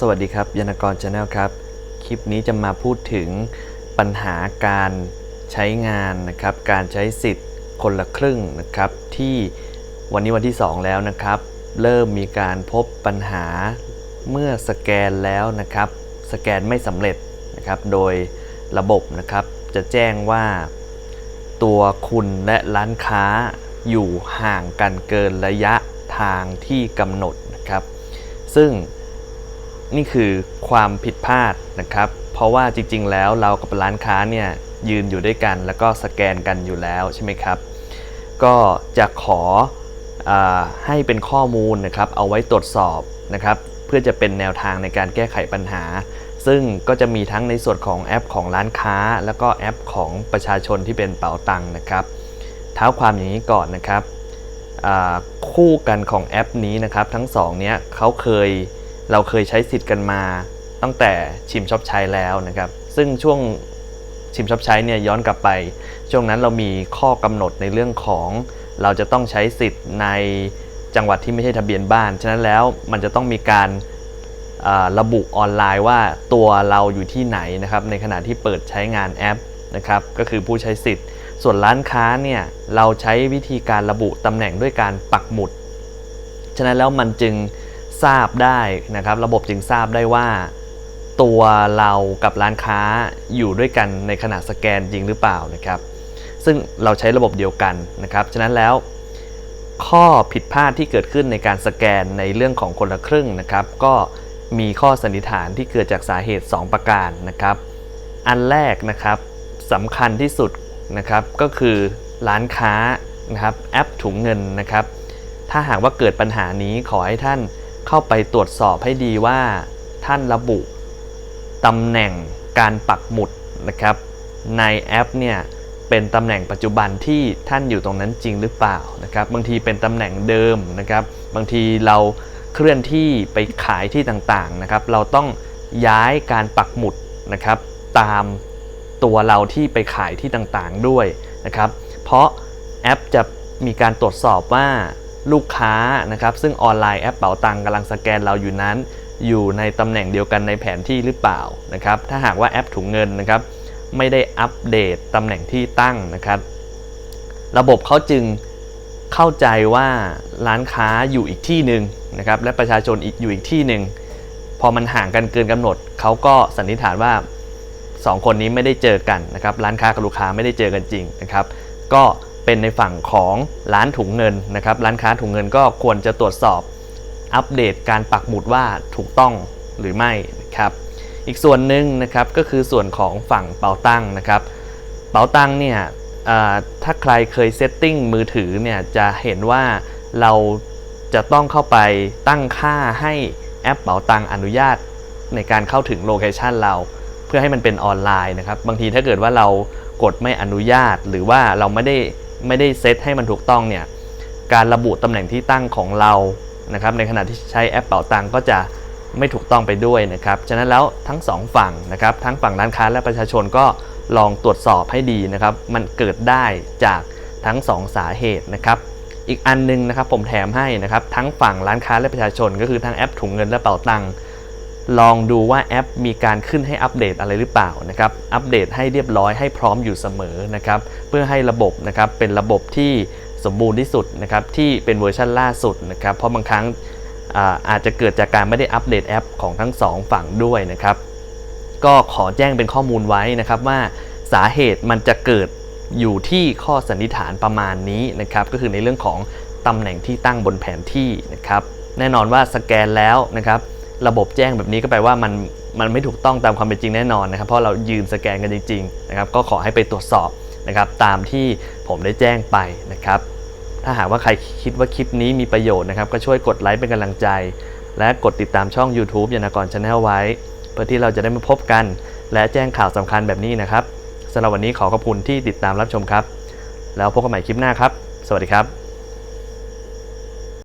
สวัสดีครับยานกรชาแนลครับ คลิปนี้จะมาพูดถึงปัญหาการใช้งานนะครับ การใช้สิทธิ์คนละครึ่งนะครับ ที่วันนี้วันที่ 2 แล้วนะครับ เริ่มมีการพบปัญหาเมื่อสแกนแล้วนะครับ สแกนไม่สำเร็จนะครับ โดยระบบนะครับจะแจ้งว่าตัวคุณและร้านค้าอยู่ห่างกันเกินระยะทางที่กำหนดนะครับ ซึ่ง นี่คือความผิดพลาดนะครับ เพราะว่าจริง ๆ แล้วเรากับร้านค้าเนี่ยยืนอยู่ด้วยกัน แล้วก็สแกนกันอยู่แล้วใช่ไหมครับ ก็จะขออให้เป็นข้อมูลนะครับ เอาไว้ตรวจสอบนะครับ เพื่อจะเป็นแนวทางในการแก้ไขปัญหา ซึ่งก็จะมีทั้งในส่วนของแอปของร้านค้า แล้วก็แอปของประชาชนที่เป็นเป๋าตังค์นะครับเท้าความอย่างนี้ก่อนนะครับคู่กันของแอปนี้นะครับ ทั้งสองเนี้ยเขาเคย เราเคยใช้สิทธิ์กันมาตั้งแต่ชิมช็อปใช้แล้วนะครับ ซึ่งช่วงชิมช็อปใช้เนี่ยย้อนกลับไป ช่วงนั้นเรามีข้อกำหนดในเรื่องของเราจะต้องใช้สิทธิ์ในจังหวัดที่ไม่ใช่ทะเบียนบ้าน ฉะนั้นแล้วมันจะต้องมีการาระบุออนไลน์ว่าตัวเราอยู่ที่ไหนนะครับ ในขณะที่เปิดใช้งานแอปนะครับ ก็คือผู้ใช้สิทธิ์ ส่วนร้านค้าเนี่ยเราใช้วิธีการระบุตำแหน่งด้วยการปักหมุด ฉะนั้นแล้วมันจึง ทราบได้นะครับ ระบบจึงทราบได้ว่า ตัวเรากับร้านค้าอยู่ด้วยกันในขณะสแกนจริงหรือเปล่านะครับ ซึ่งเราใช้ระบบเดียวกันนะครับฉะนั้นแล้วข้อผิดพลาดที่เกิดขึ้นในการสแกนในเรื่องของคนละครึ่งนะครับ ก็มีข้อสันนิษฐานที่เกิดจากสาเหตุ 2 ประการนะครับ อันแรกนะครับสำคัญที่สุดนะครับก็คือร้านค้านะครับแอปถุงเงินนะครับ ถ้าหากว่าเกิดปัญหานี้ขอให้ท่าน เข้าไปตรวจสอบให้ดีว่าท่านระบุตำแหน่งการปักหมุดนะครับในแอปเนี่ยเป็นตำแหน่งปัจจุบันที่ท่านอยู่ตรงนั้นจริงหรือเปล่านะครับบางทีเป็นตำแหน่งเดิมนะครับ บางทีเราเคลื่อนที่ไปขายที่ต่างๆนะครับ เราต้องย้ายการปักหมุดนะครับ ตามตัวเราที่ไปขายที่ต่างๆด้วยนะครับ เพราะแอปจะมีการตรวจสอบว่า ลูกค้านะครับซึ่งออนไลน์แอปเป๋าตังกำลังสแกนเราอยู่นั้น อยู่ในตำแหน่งเดียวกันในแผนที่หรือเปล่านะครับถ้าหากว่าแอปถุงเงินนะครับไม่ได้อัปเดตตำแหน่งที่ตั้งนะครับ ระบบเขาจึงเข้าใจว่าร้านค้าอยู่อีกที่หนึ่งนะครับและประชาชนอีกอยู่อีกที่หนึ่งพอมันห่างกันเกินกำหนด เขาก็สันนิษฐานว่าสองคนนี้ไม่ได้เจอกันนะครับร้านค้ากับลูกค้าไม่ได้เจอกันจริงนะครับ ก็ เป็นในฝั่งของร้านถุงเงินนะครับร้านค้าถุงเงินก็ควรจะตรวจสอบอัปเดตการปักหมุดว่าถูกต้องหรือไม่นะครับอีกส่วนหนึ่งนะครับก็คือส่วนของฝั่งเป๋าตังนะครับเป๋าตังเนี่ยถ้าใครเคยเซตติ้งมือถือเนี่ยจะเห็นว่าเราจะต้องเข้าไปตั้งค่าให้แอปเป๋าตังอนุญาตในการเข้าถึงโลเคชันเรา เพื่อให้มันเป็นออนไลน์นะครับ บางทีถ้าเกิดว่าเรากดไม่อนุญาตหรือว่าเราไม่ได้ ไม่ได้เซตให้มันถูกต้องเนี่ยการระบุตำแหน่งที่ตั้งของเรานะครับในขณะที่ใช้แอปเป๋าตังก็จะไม่ถูกต้องไปด้วยนะครับ ฉะนั้นแล้วทั้งสองฝั่งนะครับทั้งฝั่งร้านค้าและประชาชนก็ลองตรวจสอบให้ดีนะครับ มันเกิดได้จากทั้งสองสาเหตุนะครับ อีกอันหนึงนะครับผมแถมให้นะครับทั้งฝั่งร้านค้าและประชาชน ก็คือทั้งแอปถุงเงินและเป๋าตัง ลองดูว่าแอปมีการขึ้นให้อัปเดตอะไรหรือเปล่านะครับ อัปเดตให้เรียบร้อยให้พร้อมอยู่เสมอนะครับ เพื่อให้ระบบนะครับเป็นระบบที่สมบูรณ์ที่สุดนะครับที่เป็นเวอร์ชันล่าสุดนะครับ เพราะบางครั้งอาอาจจะเกิดจากการไม่ได้อัปเดตแอปของทั้งสองฝั่งด้วยนะครับ ก็ขอแจ้งเป็นข้อมูลไว้นะครับว่าสาเหตุมันจะเกิดอยู่ที่ข้อสันนิษฐานประมาณนี้นะครับ ก็คือในเรื่องของตำแหน่งที่ตั้งบนแผนที่นะครับ แน่นอนว่าสแกนแล้วนะครับ ระบบแจ้งแบบนี้ก็แปลว่ามันมันไม่ถูกต้องตามความเป็นจริงแน่นอนนะครับ เพราะเรายืนสแกนกันจริงๆนะครับก็ขอให้ไปตรวจสอบนะครับตามที่ผมได้แจ้งไปนะครับ ถ้าหากว่าใครคิดว่าคลิปนี้มีประโยชน์นะครับ ก็ช่วยกดไลค์เป็นกำลังใจ และกดติดตามช่อง YouTube ยานากรชาแนลไว้ เพื่อที่เราจะได้มาพบกัน และแจ้งข่าวสำคัญแบบนี้นะครับสำหรับวันนี้ขอขอบคุณที่ติดตามรับชมครับ แล้วพบกันใหม่คลิปหน้าครับ สวัสดีครับ